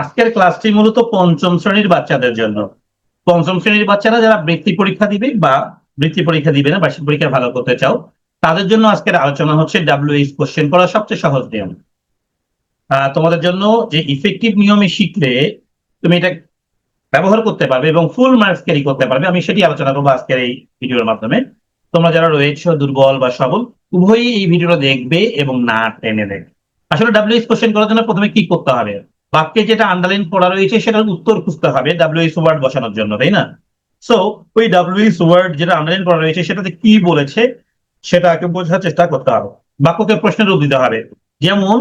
আজকের ক্লাসটি মূলত পঞ্চম শ্রেণির বাচ্চাদের জন্য। পঞ্চম শ্রেণির বাচ্চারা যারা বৃত্তি পরীক্ষা দিবে বা বৃত্তি পরীক্ষা দিবে না বার্ষিক পরীক্ষা ভালো করতে চাও, তাদের জন্য আজকের আলোচনা হচ্ছে ডাব্লিউএইচ কোশ্চেন করা সবচেয়ে সহজ নিয়ম। তোমাদের জন্য যে ইফেক্টিভ নিয়মে শিখলে তুমি এটা ব্যবহার করতে পারবে এবং ফুল মার্কস ক্যারি করতে পারবে, আমি সেটি আলোচনা করব আজকের এই ভিডিওর মাধ্যমে। তোমরা যারা রয়েছে, দুর্বল বা সবল, উভয়ই এই ভিডিওটা দেখবে এবং না টেনে দেখবে। আসলে ডাব্লিউএইচ কোশ্চেন করার জন্য প্রথমে কি করতে হবে? বাক্যে যেটা আন্ডারলাইন করা রয়েছে সেটার উত্তর খুঁজতে হবে ডাব্লিউএইচ ওয়ার্ড বসানোর জন্য, তাই না? সো ওই ডাব্লিউএইচ ওয়ার্ড যেটা আন্ডারলাইন করা রয়েছে সেটাতে কি বলেছে সেটাকে বোঝার চেষ্টা করতে হবে। বাক্যকে প্রশ্নের রূপ দিতে হবে। যেমন,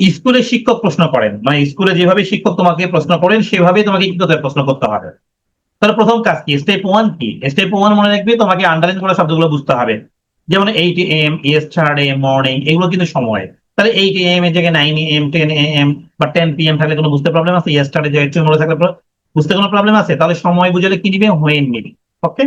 স্কুলে শিক্ষক প্রশ্ন করেন মানে স্কুলে যেভাবে শিক্ষক তোমাকে প্রশ্ন করেন, সেভাবে তোমাকে কি করতে প্রশ্ন করতে হবে। তাহলে প্রথম কাজ কি? স্টেপ ওয়ান কি? স্টেপ ওয়ান মনে রাখবে তোমাকে আন্ডারলাইন করা শব্দগুলো বুঝতে হবে। যেমন এইট এম ইয়েস্টারডে মর্নিং এগুলো কিন্তু সময়। তাহলে এইট এম এর জায়গায় নাইন এম টেন এম বা টেন পি এম থাকলে কোনো বুঝতে প্রবলেম আছে? জায়গায় টুমোরো থাকলে বুঝতে কোনো প্রবলেম আছে? তাহলে সময় বুঝালে কি নিবে হোয়েন নিবি। ওকে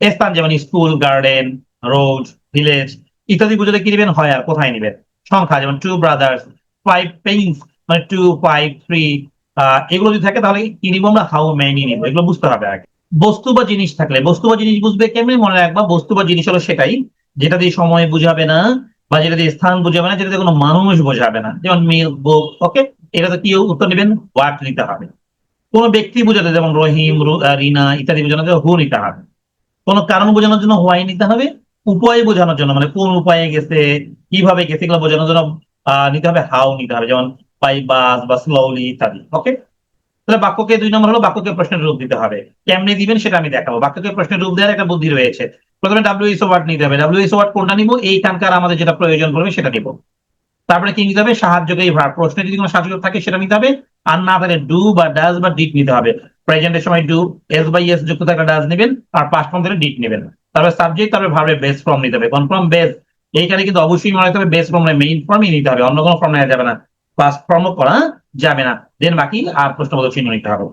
স্থান যেমন স্কুল গার্ডেন রোড ভিলেজ ইত্যাদি বুঝালে কি নিবেন হয় আর কোথায় নিবেন? সংখ্যা যেমন টু ব্রাদার্স ফাইভ পেইন্স মানে টু ফাইভ থ্রি এগুলো যদি থাকে তাহলে কি নিবো আমরা? হাউ মেনি নিবো? এগুলো বুঝতে হবে আগে। বস্তু বা জিনিস থাকলে, বস্তু বা জিনিস বুঝবে কেমনি? মনে রাখবা, বস্তু বা জিনিস হলো সেটাই, যেটা দিয়ে সময় বুঝাবে না, বা যেটা দিয়ে স্থান বুঝাবে না, যেটা দিয়ে কোনো মানুষ বোঝাবে না। যেমন মিল বুক ওকে এটাতে কি উত্তর নেবেন? ওয়াট নিতে হবে। কোন ব্যক্তি বোঝাতে, যেমন রহিম রিনা ইত্যাদি বোঝানোর জন্য হু নিতে হবে। কোন কারণ বোঝানোর জন্য হোয়াই নিতে হবে। উপায় বোঝানোর জন্য মানে কোন উপায়ে গেছে, কীভাবে গেছে, এগুলো বোঝানোর জন্য নিতে হবে, হাউ নিতে হবে, যেমন বাই বাস বা স্লোলি ইত্যাদি ওকে তাহলে বাক্যকে দুই নম্বর হলো বাক্যকে প্রশ্নের রূপ দিতে হবে। কেমনে দিবেন সেটা আমি দেখাবো। বাক্যকে প্রশ্নের রূপ দেওয়ার একটা বুদ্ধি রয়েছে। প্রথমে ডাব্লিউএস ওয়ার্ড নিতে হবে। ডাব্লিউএস ওয়ার্ড কোনটা নিব? এইখানকার আমাদের যেটা প্রয়োজন পড়বে সেটা নিব। তারপরে কি নিতে হবে? সাহায্যকারী ভার্ব প্রশ্নে যদি কোনো সাহায্য থাকে, সেটা নিতে হবে। আর না থাকলে ডু বা ডাজ বা ডিট নিতে হবে। প্রেজেন্টের সময় ডু এস বাই এস যুক্ত থাকলে ডাজ নেবেন, আর পাস্ট ফর্ম থেকে ডিট নেবেন। তারপরে সাবজেক্ট তারপরে ভার্বের বেস ফর্ম নিতে হবে। কোন ফর্ম বেস এইখানে কিন্তু অবশ্যই মনে রাখতে হবে বেস ফর্ম মেইন ফর্মই নিতে হবে। অন্য কোনো ফর্ম নেওয়া যাবে না। পাস্ট ফর্মও করা যাবে না। দেন বাকি আর প্রশ্নবোধক চিহ্ন নিতে হবে।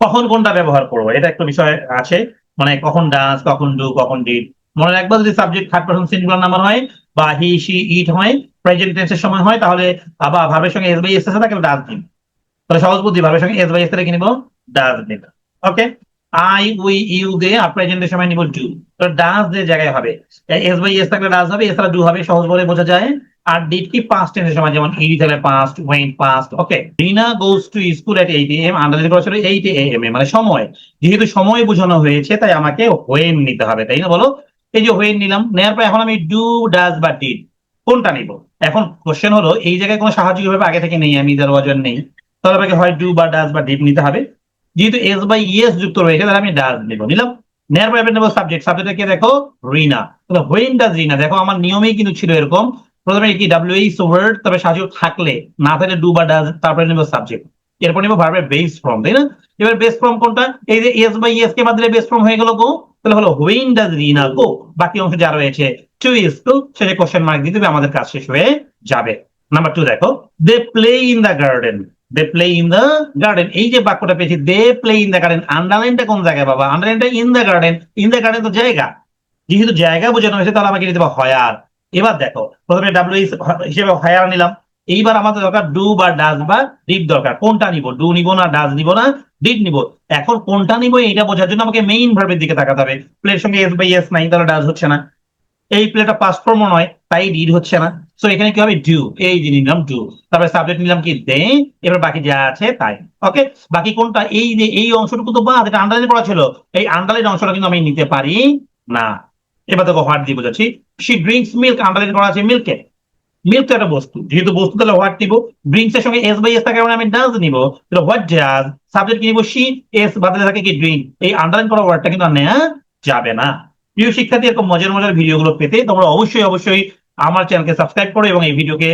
কখন কোনটা ব্যবহার করব? এটা একটা বিষয় আছে। মানে কখন ডান্স কখন ডু কখন ডিট মনে রাখবা যদি subject third person singular number হয় বা হি সি ইট হয় প্রেজেন্ট টেন্সের সময় হয়, তাহলে আবার ভাবের সঙ্গে এস বাই এস তাহলে ডাজ নিব তাহলে সহজ বুদ্ধি, ভাবের সঙ্গে এস বাই এস থেকে নিব নিব okay I we you they আর প্রেজেন্টের সময় নিব ডু তো ডাজ যে জায়গায় হবে এস বাই এস থাকলে ডাজ হবে এছাড়া ডু হবে, সহজ বলে বোঝা যায়। আর ডিড কি পাস্ট টেন্সের সময়, যেমন ই তাহলে past when past okay Rina goes to school at eight M underline করা ছিল এইট এম এ মানে সময়। যেহেতু সময় বোঝানো হয়েছে, তাই আমাকে হোয়েন নিতে হবে, তাই না বলো? এই যে হোয়েন নিলাম নেওয়ার পর এখন আমি ডু ডাজ বা ডিড কোনটা নিব? এখন কোশ্চেন হলো, এই জায়গায় কোনো সাহায্য কীভাবে আগে থেকে নেই? আমি দরওয়াজার নেই। তাহলে আমাকে হয় ডু বা ডাজ বা ডিড নিতে হবে। যেহেতু এস বাই ইএস যুক্ত রয়েছে, তাহলে আমি ডাজ নিব। নিলাম। নেওয়ার পর নেব সাবজেক্ট কে দেখো? রিনা। তাহলে হোয়েন ডাজ রিনা? দেখো, আমার নিয়মেই কিন্তু ছিল এরকম। প্রথমে কি ডাব্লিউএইচ ওয়ার্ড তবে সাহায্য থাকলে, না থাকলে ডু বা ডাজ তারপরে নেব সাবজেক্ট এরপর নেব ভার্বের বেস ফর্ম তাই না? এবার বেস ফর্ম কোনটা? এই যে এস বাই এস কে বাদ দিলে বেস ফর্ম হয়ে গেল গো তাহলে হলো হোয়েন ডাজ রিনা গো বাকি অংশ যা রয়েছে টু স্কুল সেটা কোশ্চেন মার্ক দিতে হবে আমাদের কাজ শেষ হয়ে যাবে। নাম্বার টু দেখো they play in the garden they play in the garden এই যে বাক্যটা পেয়েছি they play in the garden আন্ডারলাইনটা কোন জায়গায় বাবা? আন্ডারলাইনটা in the garden in the garden তো জায়গা। যেহেতু জায়গা বোঝানো হয়েছে, তাহলে আমাকে নিতে হবে হয়ার। এবার দেখো, প্রথমে ডাব্লিউ হিসেবে হয়ার নিলাম। এইবার আমাদের দরকার ডু বা ডাজ বা ডিড দরকার। কোনটা নিব? ডু নিব না ডাজ নিব না ডিড নিব। এখন কোনটা নিব এটা বোঝার জন্য আমাকে মেইন ভার্বের দিকে তাকাতে হবে। প্লের সঙ্গে এস বাই এস নাই, তাহলে ডাজ হচ্ছে না। এই প্লেটা পাস ফর্ম নয়, তাই ডিড হচ্ছে না। সো এখানে কি হবে? ডু এই যে নিলাম ডু তারপরে সাবজেক্ট নিলাম কি? দে এবার বাকি যা আছে, তাই। ওকে বাকি কোনটা? এই যে, এই অংশটুকু তো বাদ, এটা আন্ডারলাইন করা ছিল। এই আন্ডারলাইন অংশটা কিন্তু আমি নিতে পারি না। এবার দেখো হোয়াট দিয়ে বোঝাচ্ছি। সি ড্রিঙ্কস মিল্ক আন্ডারলাইন করা আছে মিল্কে মিল্ক তো একটা বস্তু। যেহেতু বস্তু তাহলে হোয়াট ড্রিঙ্কস এর সঙ্গে এস বাই এস মানে আমি তাহলে হোয়াট ডাজ সাবজেক্ট কি সি এস বাদলে থাকে কি ড্রিঙ্ক এই আন্ডারলাইন করা ওয়ার্ডটা কিন্তু নেওয়া যাবে না। প্রিয় শিক্ষার্থী, এরকম মজার মজার ভিডিওগুলো পেতে তোমরা অবশ্যই অবশ্যই আমার চ্যানেলকে সাবস্ক্রাইব করো এবং এই ভিডিওকে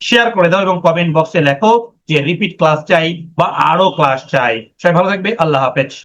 শেয়ার করে দাও এবং কমেন্ট বক্সে লেখো যে রিপিট ক্লাস চাই বা আরও ক্লাস চাই। সবাই ভালো থাকবে। আল্লাহ হাফেজ।